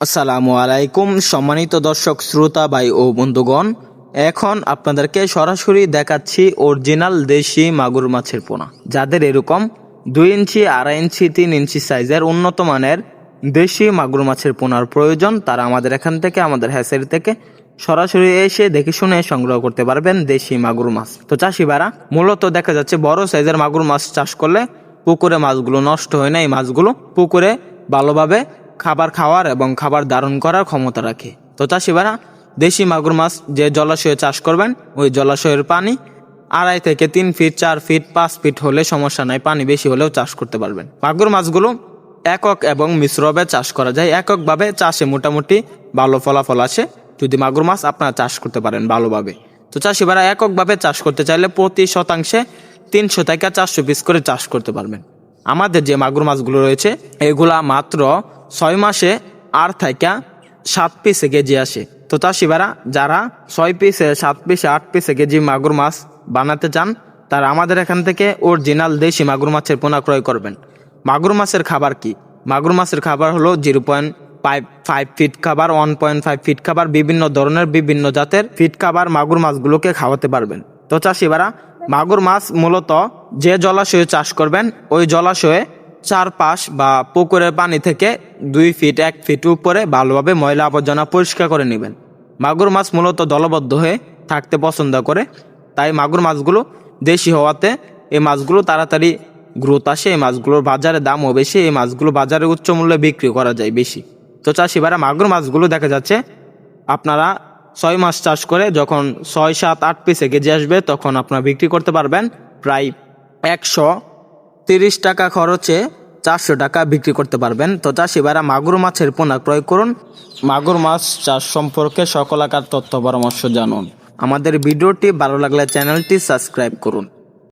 আসসালামু আলাইকুম, সম্মানিত দর্শক, শ্রোতা, ভাই ও বন্ধুগণ। এখন আপনাদেরকে সরাসরি দেখাচ্ছি অরিজিনাল দেশি মাগুর মাছের পোনা, যাদের এরকম দুই ইঞ্চি, আড়াই ইঞ্চি, তিন ইঞ্চি সাইজের উন্নত মানের দেশি মাগুর মাছের পোনার প্রয়োজন, তারা আমাদের এখান থেকে, আমাদের হ্যাসারি থেকে সরাসরি এসে দেখে শুনে সংগ্রহ করতে পারবেন দেশি মাগুর মাছ। তো চাষি চাষিবারা মূলত দেখা যাচ্ছে বড় সাইজের মাগুর মাছ চাষ করলে পুকুরে মাছগুলো নষ্ট হয় না, এই মাছগুলো পুকুরে ভালোভাবে খাবার খাওয়ার এবং খাবার ধারণ করার ক্ষমতা রাখে। তো চাষিবারা দেশি মাগুর মাছ যে জলাশয়ে চাষ করবেন, ওই জলাশয়ের পানি আড়াই থেকে তিন ফিট, চার ফিট, পাঁচ ফিট হলে সমস্যা নাই, পানি বেশি হলেও চাষ করতে পারবেন। মাগুর মাছগুলো একক এবং মিশ্রভাবে চাষ করা যায়। এককভাবে চাষে মোটামুটি ভালো ফলাফল আসে। যদি মাগুর মাছ আপনারা চাষ করতে পারেন ভালোভাবে। তো চাষিবারা এককভাবে চাষ করতে চাইলে প্রতি শতাংশে তিনশো থেকে চারশো পিস করে চাষ করতে পারবেন। আমাদের যে মাগুর মাছগুলো রয়েছে, এগুলা মাত্র ছয় মাসে আর থেকে সাত পিসে কেজি আসে। তো চাষিবারা যারা ছয় পিসে, সাত পিসে, আট পিসে কেজি মাগুর মাছ বানাতে চান, তারা আমাদের এখান থেকে অরিজিনাল দেশি মাগুর মাছের পোনা ক্রয় করবেন। মাগুর মাছের খাবার কি? মাগুর মাছের খাবার হলো zero point five five feet খাবার, ওয়ান পয়েন্ট ফাইভ ফিট খাবার, বিভিন্ন ধরনের, বিভিন্ন জাতের ফিট খাবার মাগুর মাছগুলোকে খাওয়াতে পারবেন। তো চাষিবারা মাগুর মাছ মূলত যে জলাশয়ে চাষ করবেন, ওই জলাশয়ে চারপাশ বা পুকুরের পানি থেকে দুই ফিট, এক ফিট উপরে ভালোভাবে ময়লা আবর্জনা পরিষ্কার করে নেবেন। মাগুর মাছ মূলত দলবদ্ধ হয়ে থাকতে পছন্দ করে, তাই মাগুর মাছগুলো দেশি হওয়াতে এই মাছগুলো তাড়াতাড়ি গ্রোথ আসে, এই মাছগুলোর বাজারে দামও বেশি, এই মাছগুলো বাজারে উচ্চ মূল্যে বিক্রি করা যায় বেশি। তো চাষিবারা মাগুর মাছগুলো দেখা যাচ্ছে আপনারা ছয় মাস চাষ করে যখন ছয়, সাত, আট পিসে কেজি আসবে তখন আপনারা বিক্রি করতে পারবেন প্রায় একশো তিরিশ টাকা খরচে চারশো টাকা বিক্রি করতে পারবেন। তো চাষি ভাইরা মাগুর মাছের পোনা ক্রয় করুন। মাগুর মাছ চাষ সম্পর্কে সকলাকার তথ্য পরামর্শ জানুন। আমাদের ভিডিওটি ভালো লাগলে চ্যানেলটি সাবস্ক্রাইব করুন।